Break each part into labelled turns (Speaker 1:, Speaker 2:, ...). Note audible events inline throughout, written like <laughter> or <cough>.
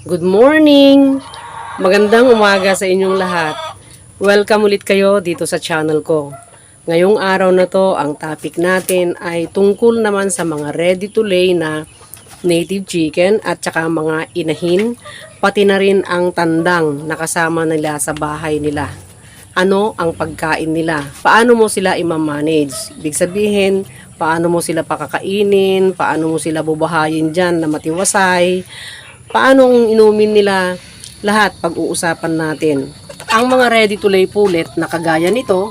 Speaker 1: Good morning! Magandang umaga sa inyong lahat. Welcome ulit kayo dito sa channel ko. Ngayong araw na to, ang topic natin ay tungkol naman sa mga ready to lay na native chicken at saka mga inahin, pati na rin ang tandang na kasama nila sa bahay nila. Ano ang pagkain nila? Paano mo sila imamanage? Big sabihin, paano mo sila pakakainin? Paano mo sila bubahayin dyan na matiwasay? Paano inumin nila lahat pag-uusapan natin? Ang mga ready to lay pulet na kagaya nito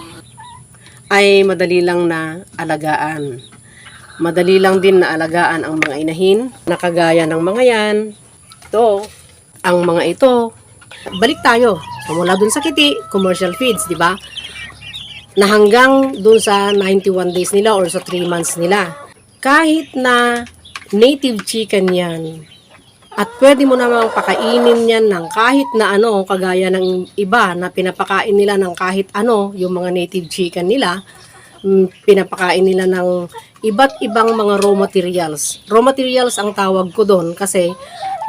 Speaker 1: ay madali lang na alagaan. Madali lang din na alagaan ang mga inahin na kagaya ng mga yan. Ito, ang mga ito. Balik tayo. Mula dun sa kiti, commercial feeds, di ba? Na hanggang dun sa 91 days nila or sa 3 months nila. Kahit na native chicken yan, at pwede mo namang pakainin yan ng kahit na ano, kagaya ng iba na pinapakain nila ng kahit ano, yung mga native chicken nila, mm, pinapakain nila ng iba't ibang mga raw materials. Raw materials ang tawag ko doon kasi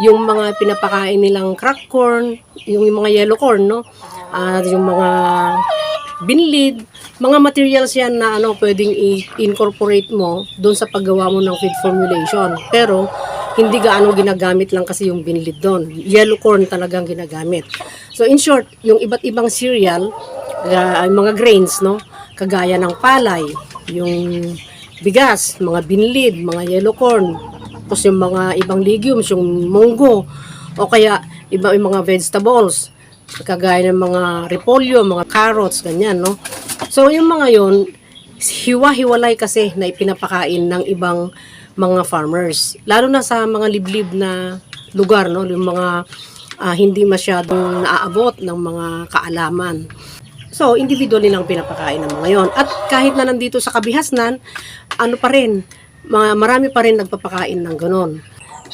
Speaker 1: yung mga pinapakain nilang crack corn, yung mga yellow corn, no? At yung mga binlid, mga materials yan na ano pwedeng i-incorporate mo doon sa paggawa mo ng feed formulation. Pero hindi gaano ginagamit lang kasi yung binlid doon. Yellow corn talagang ginagamit. So in short, yung iba't ibang cereal, uh, mga grains, no? Kagaya ng palay, yung bigas, mga binlid, mga yellow corn, tapos yung mga ibang legumes, yung munggo, o kaya iba yung mga vegetables, kagaya ng mga repolyo, mga carrots, ganyan, no? So, yung mga yon hiwa-hiwalay kasi na ipinapakain ng ibang mga farmers. Lalo na sa mga liblib na lugar, no? Yung mga ah, hindi masyadong naaabot ng mga kaalaman. So, individual nilang pinapakain ng mga yon. At kahit na nandito sa kabihasnan, ano pa rin, mga, marami pa rin nagpapakain ng ganon.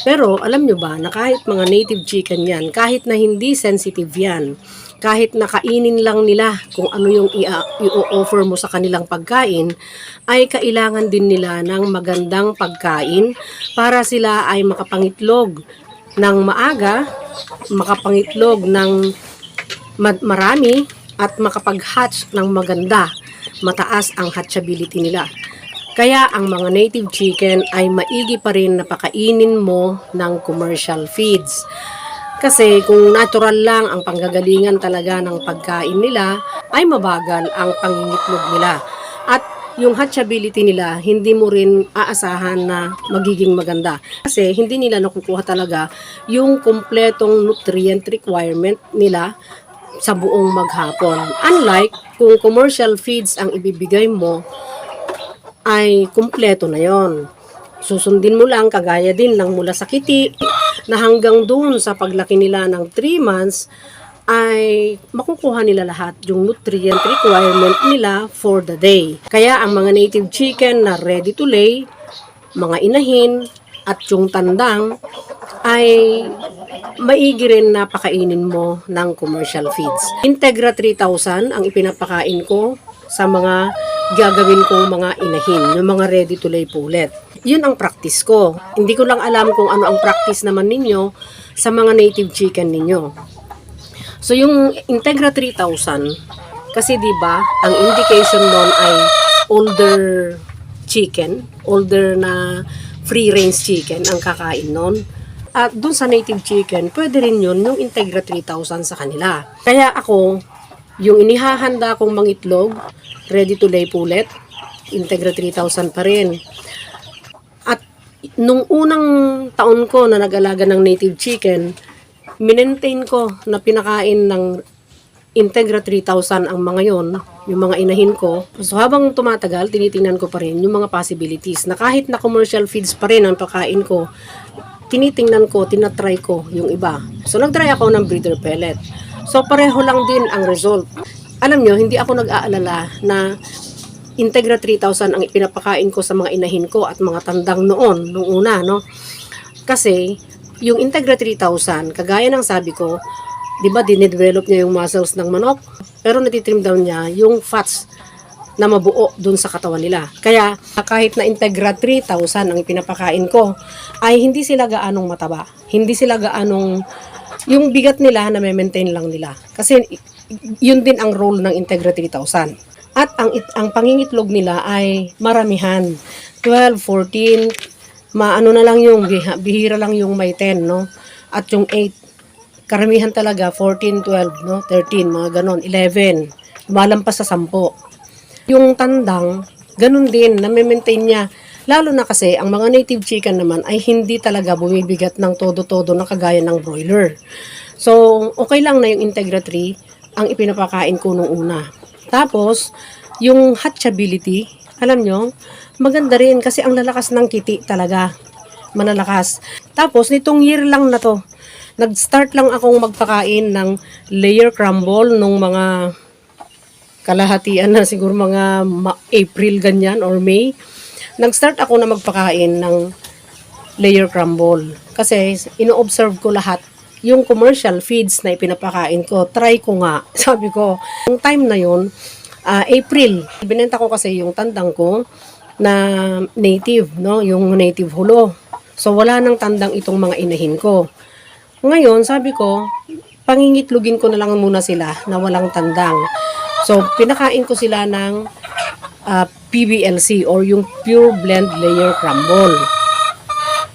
Speaker 1: Pero alam nyo ba na kahit mga native chicken yan, kahit na hindi sensitive yan, kahit na kainin lang nila kung ano yung i-offer mo sa kanilang pagkain, ay kailangan din nila ng magandang pagkain para sila ay makapangitlog ng maaga, makapangitlog ng ma- marami at makapag-hatch ng maganda. Mataas ang hatchability nila. Kaya ang mga native chicken ay maigi pa rin na pakainin mo ng commercial feeds. Kasi kung natural lang ang panggagalingan talaga ng pagkain nila, ay mabagal ang pangingitlog nila. At yung hatchability nila, hindi mo rin aasahan na magiging maganda. Kasi hindi nila nakukuha talaga yung kumpletong nutrient requirement nila sa buong maghapon. Unlike kung commercial feeds ang ibibigay mo, ay kumpleto na yon. Susundin mo lang, kagaya din lang mula sa kiti, na hanggang doon sa paglaki nila ng 3 months, ay makukuha nila lahat yung nutrient requirement nila for the day. Kaya ang mga native chicken na ready to lay, mga inahin, at yung tandang, ay maigi rin na pakainin mo ng commercial feeds. Integra 3000 ang ipinapakain ko sa mga gagawin kong mga inahin, yung mga ready to lay pulet. Yun ang practice ko. Hindi ko lang alam kung ano ang practice naman ninyo sa mga native chicken ninyo. So yung Integra 3000, kasi 'di ba, ang indication doon ay older chicken, older na free range chicken ang kakain noon. At doon sa native chicken, pwede rin yun yung Integra 3000 sa kanila. Kaya ako, yung inihahanda kong mangitlog, ready to lay pulet, Integra 3000 pa rin. At nung unang taon ko na nag-alaga ng native chicken, minentain ko na pinakain ng Integra 3000 ang mga yon, yung mga inahin ko. So habang tumatagal, tinitingnan ko pa rin yung mga possibilities na kahit na commercial feeds pa rin ang pakain ko, tinitingnan ko, tinatry ko yung iba. So nagtry ako ng breeder pellet. So pareho lang din ang result. Alam nyo, hindi ako nag-aalala na Integra 3000 ang ipinapakain ko sa mga inahin ko at mga tandang noon, nung una, no? Kasi, yung Integra 3000, kagaya ng sabi ko, di ba, dinedevelop niya yung muscles ng manok, pero natitrim down niya yung fats na mabuo dun sa katawan nila. Kaya kahit na Integra 3000 ang ipinapakain ko, ay hindi sila gaanong mataba. Hindi sila gaanong yung bigat nila na maintain lang nila. Kasi yun din ang role ng Integra 3000. At ang ang pangingitlog nila ay maramihan. 12, 14, maano na lang yung bihira lang yung may 10, no? At yung 8, karamihan talaga 14, 12, no? 13, mga ganon, 11. Lumalampas sa 10. Yung tandang, ganun din, na-maintain niya. Lalo na kasi, ang mga native chicken naman ay hindi talaga bumibigat ng todo-todo na kagaya ng broiler. So, okay lang na yung Integra 3 ang ipinapakain ko nung una. Tapos, yung hatchability, alam nyo, maganda rin kasi ang lalakas ng kiti talaga. Manalakas. Tapos, nitong year lang na to, nag-start lang akong magpakain ng layer crumble nung mga kalahatian na siguro mga April ganyan or May. Nag-start ako na magpakain ng layer crumble. Kasi ino-observe ko lahat yung commercial feeds na ipinapakain ko. Try ko nga. <laughs> Sabi ko, yung time na yun, ah, April, binenta ko kasi yung tandang ko na native, no? Yung native hulo. So, wala nang tandang itong mga inahin ko. Ngayon, sabi ko, pangingitlugin ko na lang muna sila na walang tandang. So, pinakain ko sila ng ah, PBLC or yung Pure Blend Layer Crumble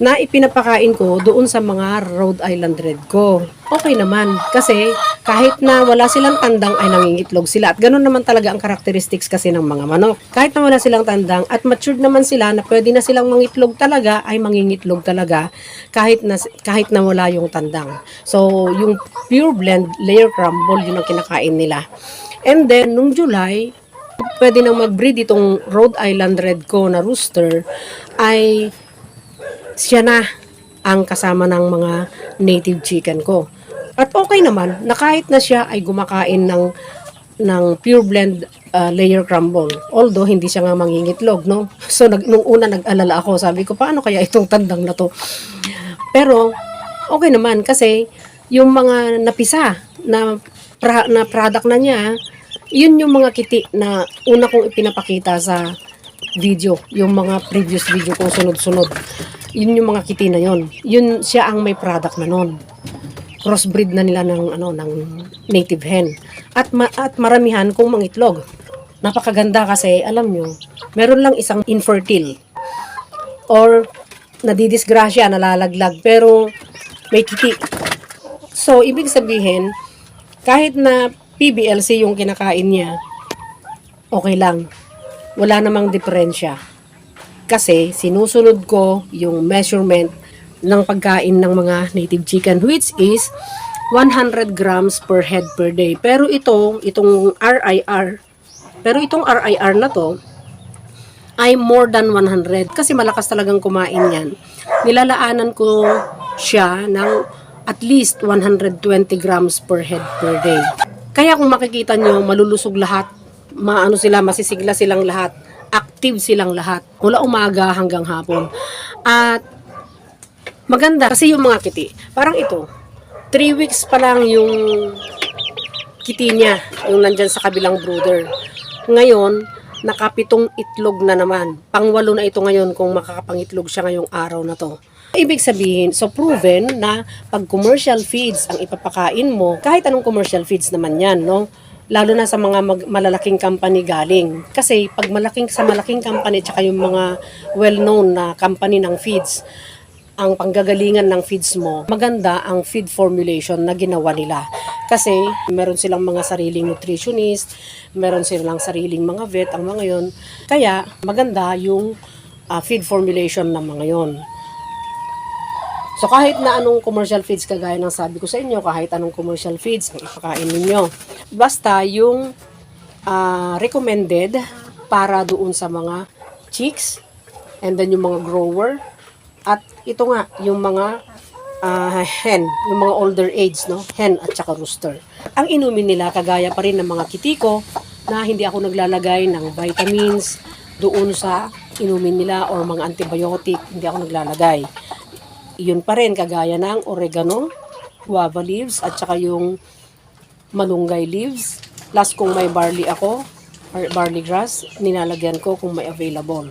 Speaker 1: na ipinapakain ko doon sa mga Rhode Island Red ko. Okay naman kasi kahit na wala silang tandang ay nangingitlog sila at ganun naman talaga ang characteristics kasi ng mga manok. Kahit na wala silang tandang at matured naman sila na pwede na silang mangitlog talaga ay mangingitlog talaga kahit na kahit na wala yung tandang. So yung pure blend layer crumble yun ang kinakain nila. And then nung July pwede nang mag-breed itong Rhode Island Red ko na rooster ay siya na ang kasama ng mga native chicken ko. At okay naman na kahit na siya ay gumakain ng ng pure blend uh, layer crumble. Although hindi siya nga mangingitlog, no? <laughs> So nag, nung una nag-alala ako, sabi ko paano kaya itong tandang na to? Pero okay naman kasi yung mga napisa na pra, na product na niya, yun yung mga kiti na una kong ipinapakita sa video, yung mga previous video kong sunod-sunod. Yun yung mga kiti na yon. Yun siya ang may product na nun. Crossbreed na nila ng ano ng native hen. At ma- at maramihan kung mangitlog. Napakaganda kasi alam nyo, meron lang isang infertile or nadidisgrasya, nalalaglag pero may kiti. So, ibig sabihin, kahit na PBLC yung kinakain niya, okay lang. Wala namang diferensya. Kasi sinusunod ko yung measurement ng pagkain ng mga native chicken which is 100 grams per head per day. Pero ito, itong RIR, pero itong RIR na to, ay more than 100 kasi malakas talagang kumain yan. Nilalaanan ko siya ng at least 120 grams per head per day. Kaya kung makikita nyo, malulusog lahat, maano sila, masisigla silang lahat, active silang lahat, mula umaga hanggang hapon. At maganda kasi yung mga kiti, parang ito, 3 weeks pa lang yung kiti niya, yung nandyan sa kabilang brooder. Ngayon, nakapitong itlog na naman. Pangwalo na ito ngayon kung makakapangitlog siya ngayong araw na to. Ibig sabihin, so proven na pag commercial feeds ang ipapakain mo, kahit anong commercial feeds naman yan, no? Lalo na sa mga mag- malalaking company galing. Kasi pag malaking sa malaking company tsaka yung mga well-known na company ng feeds, ang panggagalingan ng feeds mo, maganda ang feed formulation na ginawa nila. Kasi meron silang mga sariling nutritionist, meron silang sariling mga vet, ang mga yon. Kaya maganda yung ah, feed formulation ng mga yon. So kahit na anong commercial feeds kagaya ng sabi ko sa inyo, kahit anong commercial feeds ang ipakain ninyo. Basta yung ah, recommended para doon sa mga chicks and then yung mga grower at ito nga yung mga ah, hen, yung mga older age, no? Hen at saka rooster. Ang inumin nila kagaya pa rin ng mga kitiko na hindi ako naglalagay ng vitamins doon sa inumin nila or mga antibiotic, hindi ako naglalagay. Yun pa rin kagaya ng oregano, guava leaves at saka yung malunggay leaves. Plus kung may barley ako, or barley grass, nilalagyan ko kung may available.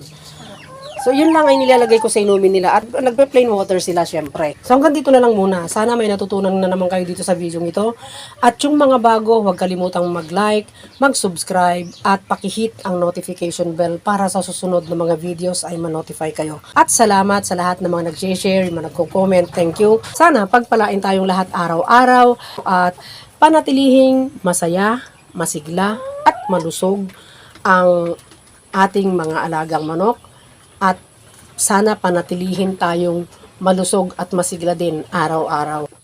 Speaker 1: So, yun lang ay nilalagay ko sa inumin nila. At nagpe-plain water sila, syempre. So, hanggang dito na lang muna. Sana may natutunan na naman kayo dito sa video ito. At yung mga bago, huwag kalimutang mag-like, mag-subscribe, at pakihit ang notification bell para sa susunod na mga videos ay ma-notify kayo. At salamat sa lahat ng mga nag-share, mga nagko-comment. Thank you. Sana pagpalain tayong lahat araw-araw at panatilihing masaya, masigla, at malusog ang ating mga alagang manok at sana panatilihin tayong malusog at masigla din araw-araw.